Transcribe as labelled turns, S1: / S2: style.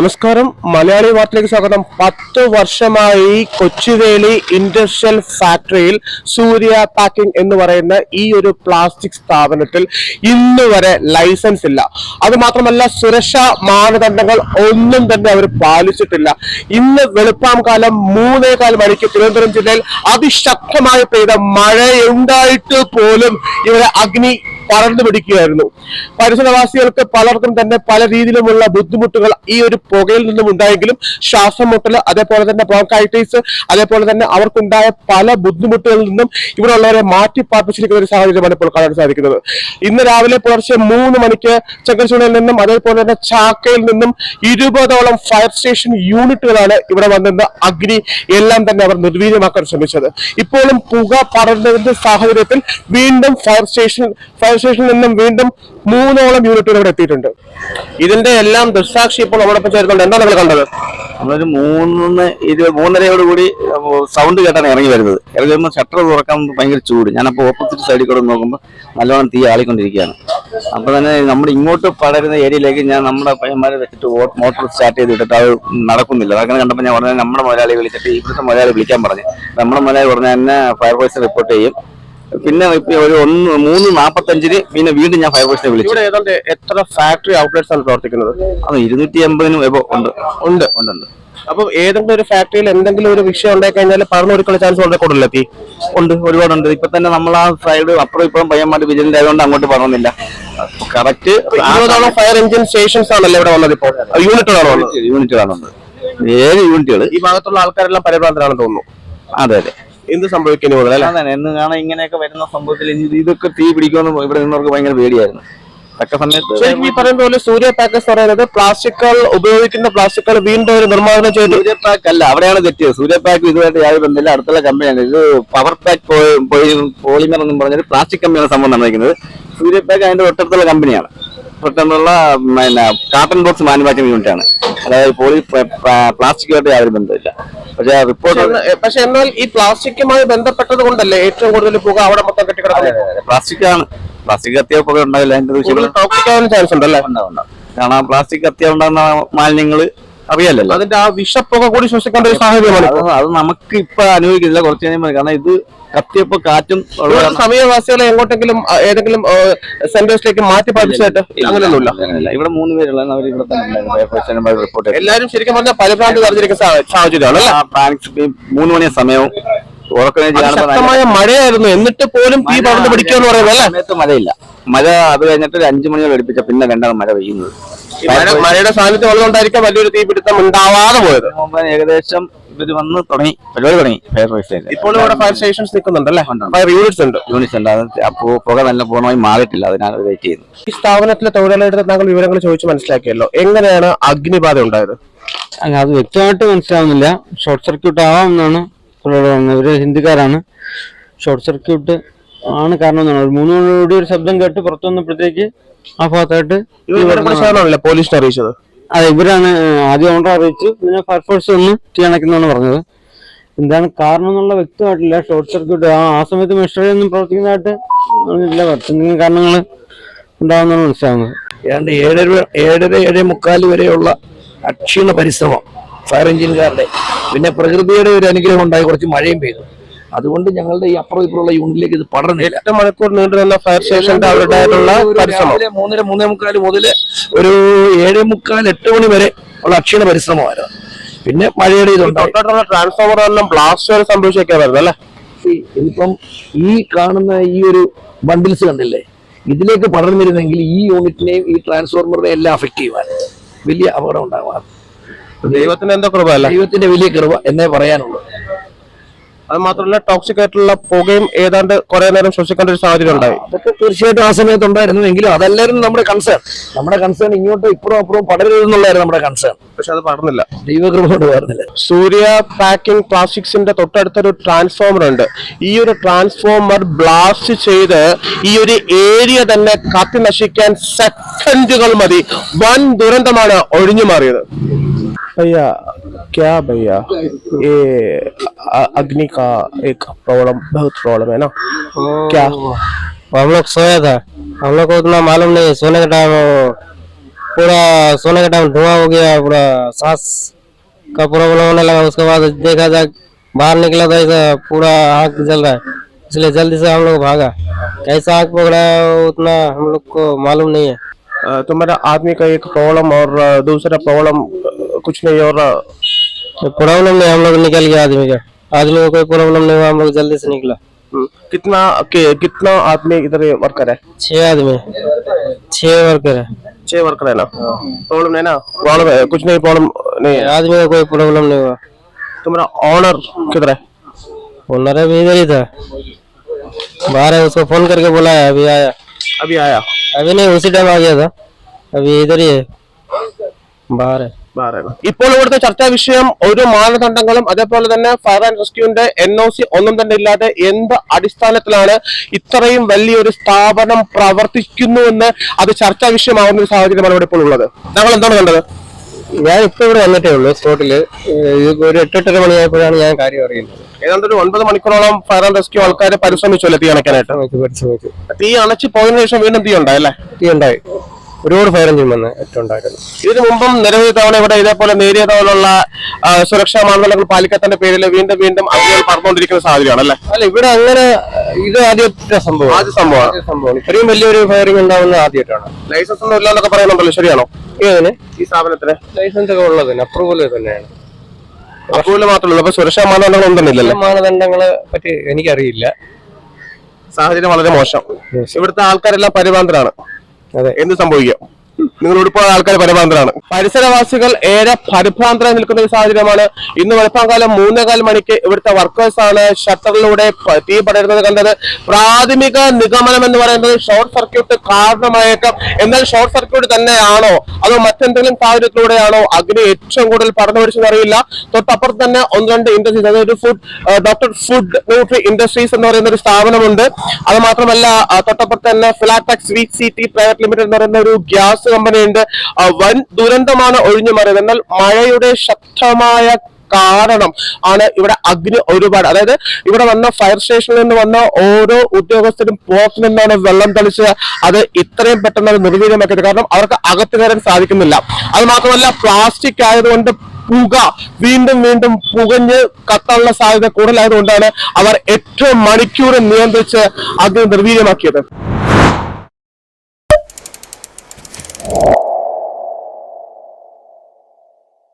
S1: നമസ്കാരം. മലയാളി വാർത്തയിലേക്ക് സ്വാഗതം. പത്ത് വർഷമായി കൊച്ചുവേളി ഇൻഡസ്ട്രിയൽ ഫാക്ടറിയിൽ സൂര്യ പാക്കിംഗ് എന്ന് പറയുന്ന ഈ ഒരു പ്ലാസ്റ്റിക് സ്ഥാപനത്തിൽ ഇന്ന് വരെ ലൈസൻസ് ഇല്ല. അത് മാത്രമല്ല സുരക്ഷാ മാനദണ്ഡങ്ങൾ ഒന്നും തന്നെ അവർ പാലിച്ചിട്ടില്ല. ഇന്ന് വെളുപ്പാം കാലം മൂന്നേകാൽ മണിക്ക് തിരുവനന്തപുരം ജില്ലയിൽ അതിശക്തമായി പെയ്ത മഴയുണ്ടായിട്ട് പോലും ഇവരെ അഗ്നി പറന്നു പിടിക്കുകയായിരുന്നു. പരിസരവാസികൾക്ക് പലർക്കും തന്നെ പല രീതിയിലുമുള്ള ബുദ്ധിമുട്ടുകൾ ഈ ഒരു പുകയിൽ നിന്നും ഉണ്ടായെങ്കിലും ശ്വാസം മുട്ടൽ അതേപോലെ തന്നെ ബ്രോങ്കൈറ്റിസ് അതേപോലെ തന്നെ അവർക്കുണ്ടായ പല ബുദ്ധിമുട്ടുകളിൽ നിന്നും ഇവിടെ ഉള്ളവരെ മാറ്റി പാർപ്പിച്ചിരിക്കുന്ന ഒരു സാഹചര്യമാണ് ഇപ്പോൾ കാണാൻ സാധിക്കുന്നത്. ഇന്ന് രാവിലെ പുലർച്ചെ മൂന്ന് മണിക്ക് ചക്കരച്ചൂടയിൽ നിന്നും അതേപോലെ തന്നെ ചാക്കയിൽ നിന്നും ഇരുപതോളം ഫയർ സ്റ്റേഷൻ യൂണിറ്റുകളാണ് ഇവിടെ വന്നിരുന്ന അഗ്നി എല്ലാം തന്നെ അവർ നിർവീര്യമാക്കാൻ ശ്രമിച്ചത്. ഇപ്പോഴും പുക പടർന്നതിന്റെ സാഹചര്യത്തിൽ വീണ്ടും ഫയർ സ്റ്റേഷൻ ഫയർ സ്റ്റേഷനിൽ നിന്നും വീണ്ടും മൂന്നോളം യൂണിറ്റുകൾ ഇവിടെ എത്തിയിട്ടുണ്ട്. ഇതിന്റെ എല്ലാം ദൃശാക്ഷി ഇപ്പോൾ നമ്മളൊപ്പം ചേർന്നുണ്ട് എന്താണ് നമ്മൾ കണ്ടത്?
S2: നമ്മളൊരു മൂന്ന് ഇരുപത് മൂന്നരയോട് കൂടി സൗണ്ട് കേട്ടാണ് ഇറങ്ങി വരുന്നത്. ഇറങ്ങി വരുമ്പോൾ ഷട്ടർ തുറക്കാൻ ഭയങ്കര ചൂട്. ഞാനപ്പോൾ ഓപ്പോസിറ്റ് സൈഡിൽ കൂടെ നോക്കുമ്പോൾ നല്ലോണം തീ ആളിക്കൊണ്ടിരിക്കുകയാണ്. അപ്പോൾ തന്നെ നമ്മൾ ഇങ്ങോട്ട് പടരുന്ന ഏരിയയിലേക്ക് ഞാൻ നമ്മുടെ പയ്യന്മാരെ വെച്ചിട്ട് മോട്ടോർ സ്റ്റാർട്ട് ചെയ്ത് അത് നടക്കുന്നില്ല. അതങ്ങനെ കണ്ടപ്പോൾ ഞാൻ ഉടനെ നമ്മുടെ മുതലാളി വിളിച്ചിട്ട് ഇവിടുത്തെ മുതലാളി വിളിക്കാൻ പറഞ്ഞു. നമ്മുടെ മുതലാളി ഉടനെ തന്നെ ഫയർഫോഴ്സിനെ റിപ്പോർട്ട് ചെയ്യും. പിന്നെ ഇപ്പൊ ഒരു ഒന്ന് മൂന്ന് നാപ്പത്തഞ്ചിന് പിന്നെ വീണ്ടും ഞാൻ ഫയർഫോഴ്സിനെ വിളിച്ചു.
S1: ഇവിടെ ഏതാണ്ട് എത്ര ഫാക്ടറി ഔട്ട്ലെറ്റ്സ് ആണ് പ്രവർത്തിക്കുന്നത്?
S2: അത് ഇരുന്നൂറ്റി എൺപതിനും എബോ ഉണ്ട്.
S1: ഉണ്ട്.
S2: ഉണ്ട് ഉണ്ട്.
S1: അപ്പൊ ഏതെങ്കിലും ഒരു ഫാക്ടറിയിൽ എന്തെങ്കിലും ഒരു വിഷയം ഉണ്ടായി കഴിഞ്ഞാൽ പറഞ്ഞു കൊടുക്കുന്ന ചാൻസ് വളരെ കൂടുതൽ എത്തി
S2: ഉണ്ട് ഒരുപാടുണ്ട്. ഇപ്പൊ തന്നെ നമ്മൾ ആ സൈഡ് അപ്പുറം ഇപ്പുറം പയ്യന്മാർ വിജിലന്റ് ആയതുകൊണ്ട് അങ്ങോട്ട് പറഞ്ഞില്ല. കറക്റ്റ്
S1: ഇരുപതോളം ഫയർ എഞ്ചിൻ സ്റ്റേഷൻസ് ആണല്ലോ ഇവിടെ വന്നത് ഇപ്പോൾ യൂണിറ്റുകളാണ്
S2: യൂണിറ്റുകളാണ് ഏഴ് യൂണിറ്റുകൾ
S1: ഈ ഭാഗത്തുള്ള ആൾക്കാരെല്ലാം പരിഭ്രാന്തരാണെന്ന് തോന്നുന്നു.
S2: അതെ അതെ.
S1: എന്ത്
S2: എന്ന് കാണാൻ ഇങ്ങനെയൊക്കെ വരുന്ന സംഭവത്തിൽ ഇതൊക്കെ തീ പിടിക്കുമെന്ന് ഇവിടെ നിന്നവർക്ക് ഭയങ്കര പേടിയായിരുന്നു. തക്ക സമയത്ത്
S1: ശരിക്കും ഈ പറയുന്ന പോലെ സൂര്യ പാക്കേജ് പറയുന്നത് പ്ലാസ്റ്റിക്കുകൾ ഉപയോഗിക്കുന്ന പ്ലാസ്റ്റിക്കുകൾ വീണ്ടും ഒരു നിർമ്മാർജനം ചെയ്തു.
S2: സൂര്യ പാക്ക് അല്ല അവിടെയാണ് തെറ്റിയത്. സൂര്യ പാക്ക് ഇതുമായിട്ട് യാതൊരു ബന്ധമില്ല. അടുത്തുള്ള കമ്പനിയാണ് ഇത് പവർ പാക്ക് പോളിമർ എന്നും പറഞ്ഞൊരു പ്ലാസ്റ്റിക് കമ്പനിയാണ് സംഭവം നടന്നിരിക്കുന്നത്. സൂര്യ പാക്ക് അതിന്റെ തൊട്ടടുത്തുള്ള കമ്പനിയാണ് തൊട്ടടുത്തുള്ള പിന്നെ കാർട്ടൺ ബോക്സ് മാനുഫാക്ചറിംഗ് യൂണിറ്റ് ആണ്. അതായത് പോളി പ്ലാസ്റ്റിക്കുമായിട്ട് യാതൊരു ബന്ധമില്ല പക്ഷേ റിപ്പോർട്ട്
S1: പക്ഷെ എന്നാൽ ഈ പ്ലാസ്റ്റിക്കുമായി ബന്ധപ്പെട്ടത് കൊണ്ടല്ലേ ഏറ്റവും കൂടുതൽ പുക അവിടെ മൊത്തം കെട്ടിക്കിടക്കുന്നത്?
S2: പ്ലാസ്റ്റിക് ആണ് പ്ലാസ്റ്റിക് കത്തിയ പുക ഉണ്ടാവില്ല അതിന്റെ
S1: ടോക്സിക് ആവാൻ ചാൻസ് ഉണ്ടല്ലേ.
S2: കാരണം പ്ലാസ്റ്റിക് കത്തിയ ഉണ്ടാകുന്ന മാലിന്യങ്ങൾ അറിയാലല്ലോ.
S1: അതിന്റെ ആ വിഷപ്പൊക്കെ കൂടി ശ്വസിക്കേണ്ട ഒരു സാഹചര്യമാണ്
S2: അത് നമുക്ക് ഇപ്പൊ അനുഭവിക്കുന്നില്ല. കുറച്ച് കഴിയുമ്പോൾ കാരണം ഇത് കത്തിയപ്പോ കാറ്റും
S1: ഇവിടെ എങ്ങോട്ടെങ്കിലും ഏതെങ്കിലും സെന്റേഴ്സിലേക്ക് മാറ്റി പഠിച്ചായിട്ട് അങ്ങനെയൊന്നുമില്ല.
S2: ഇവിടെ മൂന്ന് പേരുള്ള അവർ ഇവിടെ തന്നെ റിപ്പോർട്ട് എല്ലാവരും
S1: എല്ലാരും ശരിക്കും പറഞ്ഞാൽ പരിഭ്രാന്തി നിറഞ്ഞിരിക്കുന്ന സാ- സാഹചര്യമാണ്
S2: മൂന്ന് മണി സമയവും.
S1: ശക്തമായ മഴയായിരുന്നു. എന്നിട്ട് പോലും തീ പടർന്നു പിടിക്കുമെന്ന് പറയുന്നത് അല്ലേ?
S2: സമയത്ത് മഴയില്ല. മഴ അത് കഴിഞ്ഞിട്ട് ഒരു അഞ്ചു മണിയോട് എടുപ്പിച്ച പിന്നെ രണ്ടാണ് മഴ പെയ്യുന്നത്.
S1: മഴയുടെ സാന്നിധ്യം ഉള്ളതുകൊണ്ടായിരിക്കാം വലിയൊരു തീപിടുത്തം ഉണ്ടാവാതെ പോയത്.
S2: ഏകദേശം ഇവർ വന്ന് തുടങ്ങി. പരിപാടി തുടങ്ങി. ഫയർഫോഴ്സ്
S1: ഇപ്പോൾ ഇവിടെ ഫയർ സ്റ്റേഷൻസ് നിൽക്കുന്നുണ്ട് അല്ലേ ഫയർ യൂണിറ്റ്സ് ഉണ്ട്.
S2: യൂണിറ്റ്സ് ഉണ്ട്. അത് അപ്പോ പുക നല്ല പൂർണമായി മാറിയിട്ടില്ല. അതിനാണ് വെയിറ്റ് ചെയ്യുന്നത്.
S1: ഈ സ്ഥാപനത്തിലെ തൊഴിലാളിയുടെ താങ്കൾ വിവരങ്ങൾ ചോദിച്ച് മനസ്സിലാക്കിയല്ലോ. എങ്ങനെയാണ് അഗ്നിബാധ ഉണ്ടായത്?
S3: അത് വ്യക്തമായിട്ട് മനസ്സിലാവുന്നില്ല. ഷോർട്ട് സർക്യൂട്ട് ആവാം എന്നാണ് ഇവർ ഹിന്ദിക്കാരാണ്. ഷോർട്ട് സർക്യൂട്ട് ആണ് കാരണം എന്നാണ് ഒരു മൂന്ന് മണിയോടെ ഒരു ശബ്ദം കേട്ട് പുറത്തു വന്നപ്പോഴത്തേക്ക് ആ ഭാഗത്തായിട്ട്
S1: ഇവരുടെ പോലീസിനെ അറിയിച്ചത്.
S3: അതെ ഇവരാണ് ആദ്യം ഓണർ അറിയിച്ചു പിന്നെ ഫയർഫോഴ്സ് വന്ന് തീ അണയ്ക്കുന്നതാണ് പറഞ്ഞത്. എന്താണ് കാരണം എന്നുള്ള വ്യക്തമായിട്ടില്ല. ഷോർട്ട് സർക്യൂട്ട് ആ ആ സമയത്ത് മെഷീനറി ഒന്നും പ്രവർത്തിക്കുന്നതായിട്ട് ഇല്ല എന്തെങ്കിലും കാരണങ്ങൾ ഉണ്ടാവുന്നതാണ് മനസ്സിലാവുന്നത്.
S4: ഏതാണ്ട് ഏഴര ഏഴര ഏഴേ മുക്കാൽ വരെയുള്ള അക്ഷീണ പരിശ്രമം ഫയർ എഞ്ചിൻകാരുടെ. പിന്നെ പ്രകൃതിയുടെ ഒരു അനുഗ്രഹം ഉണ്ടായി കുറച്ച് മഴയും പെയ്തു. അതുകൊണ്ട് ഞങ്ങളുടെ ഈ അപ്പുറം ഇപ്പുറമുള്ള യൂണിറ്റിലേക്ക് ഇത് പടർന്നില്ല.
S1: എട്ട് മണിക്കൂർ നീണ്ടുനിന്ന ഫയർ സ്റ്റേഷന്റെ അവരുടേതായിട്ടുള്ള
S4: രാവിലെ മൂന്നര മൂന്നേ മുക്കാൽ മുതൽ ഒരു ഏഴേ മുക്കാൽ എട്ട് മണി വരെ ഉള്ള അക്ഷീണ പരിശ്രമമായിരുന്നു. പിന്നെ മഴയുടെ
S1: തൊട്ടടുത്തുള്ള ട്രാൻസ്ഫോമർ എല്ലാം ബ്ലാസ്റ്റ് വരെ അല്ലെ അല്ലേ?
S4: ഈ- ഇതിപ്പം ഈ കാണുന്ന ഈ ഒരു ബണ്ടിൽസ് കണ്ടില്ലേ? ഇതിലേക്ക് പടർന്നിരുന്നെങ്കിൽ ഈ യൂണിറ്റിനെയും ഈ ട്രാൻസ്ഫോർമറിനെയും എല്ലാം അഫക്റ്റ് ചെയ്യുവാൻ വലിയ അപകടം ഉണ്ടാകും
S1: ദൈവത്തിന്റെ എന്താ കൃപ അല്ലേ?
S4: ദൈവത്തിന്റെ വലിയ കൃപ എന്നേ പറയാനുള്ളൂ.
S1: അത് മാത്രമല്ല ടോക്സിക് ആയിട്ടുള്ള പുകയും ഏതാണ്ട് കുറെ നേരം ശ്വസിക്കേണ്ട ഒരു സാഹചര്യം ഉണ്ടായി.
S4: അതൊക്കെ തീർച്ചയായിട്ടും ആ സമയത്ത് ഉണ്ടായിരുന്നു എങ്കിലും അതല്ലായിരുന്നു നമ്മുടെ കൺസേൺ നമ്മുടെ കൺസേൺ ഇങ്ങോട്ടും ഇപ്പുറം അപ്പുറം പടരരുതെന്നുള്ളായിരുന്നു നമ്മുടെ കൺസേൺ
S1: പക്ഷെ അത് പറഞ്ഞില്ല
S4: ദൈവകൃപ പറഞ്ഞില്ല
S1: സൂര്യ പാക്കിംഗ് പ്ലാസ്റ്റിക്സിന്റെ തൊട്ടടുത്തൊരു ട്രാൻസ്ഫോമർ ഉണ്ട്. ഈ ഒരു ട്രാൻസ്ഫോമർ ബ്ലാസ്റ്റ് ചെയ്ത് ഈ ഒരു ഏരിയ തന്നെ കത്തി നശിക്കാൻ സെക്കൻഡുകൾ മതി. വൻ ദുരന്തമാണ് ഒഴിഞ്ഞു മാറിയത് भैया क्या भैया? ये अग्नि का एक प्रॉब्लम बहुत प्रॉब्लम है ना? क्या?
S3: हम लोग सोया था। हम लोग को उतना मालूम नहीं सोने के टाइम पूरा सोने का टाइम धुआँ हो गया पूरा सांस का प्रॉब्लम होने लगा। उसके बाद देखा जाए बाहर निकला था ऐसा पूरा आग जल रहा है। इसलिए जल्दी से हम लोग भागा। कैसा आग पकड़ा है उतना हम लोग को मालूम नहीं है।
S1: तुम्हारा आदमी का एक प्रॉब्लम और दूसरा प्रॉब्लम कुछ नहीं और
S3: प्रॉब्लम तो नहीं हम लोग निकल गया आदमी का। आदमी को कोई प्रॉब्लम नहीं हुआ हम लोग जल्दी से निकला।
S1: हम्म। कितना के, कितना आदमी इधर वर्कर है?
S3: छह आदमी। छह वर्कर है।
S1: छह वर्कर है ना? प्रॉब्लम नहीं ना? प्रॉब्लम है कुछ नहीं प्रॉब्लम नहीं
S3: आदमी का कोई प्रॉब्लम नहीं हुआ।
S1: तुम्हारा ऑनर किधर है?
S3: ऑनर है इधर ही था। बाहर है उसको फ़ोन करके बुलाया अभी आया।
S1: अभी आया।
S3: अभी नहीं उसी टाइम आ गया था। अभी इधर ही है। बाहर है।
S1: ഇപ്പോൾ ഇവിടുത്തെ ചർച്ചാ വിഷയം ഒരു മാനദണ്ഡങ്ങളും അതേപോലെ തന്നെ ഫയർ ആൻഡ് റെസ്ക്യൂവിന്റെ എൻ ഒ സി ഒന്നും തന്നെ ഇല്ലാതെ എന്ത് അടിസ്ഥാനത്തിലാണ് ഇത്രയും വലിയൊരു സ്ഥാപനം പ്രവർത്തിക്കുന്നുവെന്ന് അത് ചർച്ചാ വിഷയമാവുന്ന ഒരു സാഹചര്യമാണ് ഇവിടെ ഇപ്പോൾ ഉള്ളത്. താങ്കൾ എന്താണ് കണ്ടത്?
S3: ഞാൻ ഇപ്പൊ ഇവിടെ വന്നിട്ടേ ഉള്ളൂ സ്പോട്ടിൽ. ഒരു എട്ടെട്ടര മണിയായപ്പോഴാണ് ഞാൻ കാര്യം അറിയുന്നത്.
S1: ഏതാണ്ട് ഒരു ഒൻപത് മണിക്കൂറോളം ഫയർ ആൻഡ് റെസ്ക്യൂ ആൾക്കാരെ പരിശ്രമിച്ചല്ലോ തീ
S3: അണക്കാനായിട്ട്
S1: തീ അണച്ച് പോയതിനു ശേഷം വീണ്ടും തീ ഉണ്ടായല്ലേ
S3: തീ ഉണ്ടായി. ഒരുപാട് ഫയർ എഞ്ചിൻ വന്ന് ഏറ്റവും ഉണ്ടായിരുന്നു
S1: ഇതിനു മുമ്പും നിരവധി തവണ ഇവിടെ ഇതേപോലെ നേരിയ തോതിലുള്ള സുരക്ഷാ മാനദണ്ഡങ്ങൾ പാലിക്കാത്തതിന്റെ പേരിൽ വീണ്ടും വീണ്ടും അഗ്നികൾ പറന്നുകൊണ്ടിരിക്കുന്ന സാഹചര്യമാണ് അല്ലെ?
S3: അല്ല ഇവിടെ അങ്ങനെ ഇത് ആദ്യത്തെ സംഭവം
S1: ആദ്യ സംഭവമാണ്.
S3: സംഭവം ഇത്രയും വലിയൊരു ഫയറിംഗ് ഉണ്ടാവുന്നത് ആദ്യമായിട്ടാണ്.
S1: ലൈസൻസ് ഒന്നും ഇല്ലാന്നൊക്കെ പറയുന്നുണ്ടല്ലോ ശരിയാണോ?
S3: ഏതിന്
S1: ഈ സ്ഥാപനത്തിന്?
S3: ലൈസൻസ് ഒക്കെ ഉള്ളതിന് അപ്രൂവൽ തന്നെയാണ്.
S1: അപ്രൂവൽ മാത്രമല്ല അപ്പൊ സുരക്ഷാ മാനദണ്ഡങ്ങൾ ഒന്നും തന്നെ
S3: മാനദണ്ഡങ്ങളെ പറ്റി എനിക്കറിയില്ല.
S1: സാഹചര്യം വളരെ മോശം. ഇവിടുത്തെ ആൾക്കാരെല്ലാം പരിഭ്രാന്തരാണ്. എന്ത് സംഭവിക്കാം? നിങ്ങൾ ഉൾപ്പെടെ ആൾക്കാർ പരിഭ്രാന്തരാണ് പരിസരവാസികൾ ഏറെ പരിഭ്രാന്തരായി നിൽക്കുന്ന ഒരു സാഹചര്യമാണ്. ഇന്ന് വെളുപ്പാങ്കാലം മൂന്നേകാൽ മണിക്ക് ഇവിടുത്തെ വർക്കേഴ്സ് ആണ് ഷട്ടറിലൂടെ തീ പടരുന്നത് കണ്ടത്. പ്രാഥമിക നിഗമനം എന്ന് പറയുന്നത് ഷോർട്ട് സർക്യൂട്ട് കാരണമായേക്കാം. എന്നാൽ ഷോർട്ട് സർക്യൂട്ട് തന്നെയാണോ? അതോ മറ്റെന്തെങ്കിലും സാഹചര്യത്തിലൂടെയാണോ അഗ്നി ഏറ്റവും കൂടുതൽ പടർന്നു പിടിച്ചെന്ന് അറിയില്ല. തൊട്ടപ്പുറത്ത് തന്നെ ഒന്ന് രണ്ട് ഇൻഡസ്ട്രീസ് അതായത് ഒരു food doctor food nutri industries എന്ന് പറയുന്ന ഒരു സ്ഥാപനമുണ്ട്. അത് മാത്രമല്ല തൊട്ടപ്പുറത്ത് തന്നെ Filatex V C T private limited എന്ന് പറയുന്ന ഒരു ഗ്യാസ് ഉണ്ട് വൻ ദുരന്തമാണ് ഒഴിഞ്ഞു മാറിയത്. എന്നാൽ മഴയുടെ ശക്തമായ കാരണം ആണ് ഇവിടെ അഗ്നി ഒരുപാട്. അതായത് ഇവിടെ വന്ന ഫയർ സ്റ്റേഷനിൽ നിന്ന് വന്ന ഓരോ ഉദ്യോഗസ്ഥരും പുറത്തു നിന്നാണ് വെള്ളം തളിച്ച് അത് ഇത്രയും പെട്ടെന്ന് നിർവീര്യമാക്കിയത്. കാരണം അവർക്ക് അകത്ത് കയറാൻ സാധിക്കുന്നില്ല. അത് മാത്രമല്ല പ്ലാസ്റ്റിക് ആയതുകൊണ്ട് പുക വീണ്ടും വീണ്ടും പുകഞ്ഞ് കത്താനുള്ള സാധ്യത കൂടുതലായതുകൊണ്ടാണ് അവർ എട്ട് മണിക്കൂർ നിയന്ത്രിച്ച് അഗ്നി നിർവീര്യമാക്കിയത്.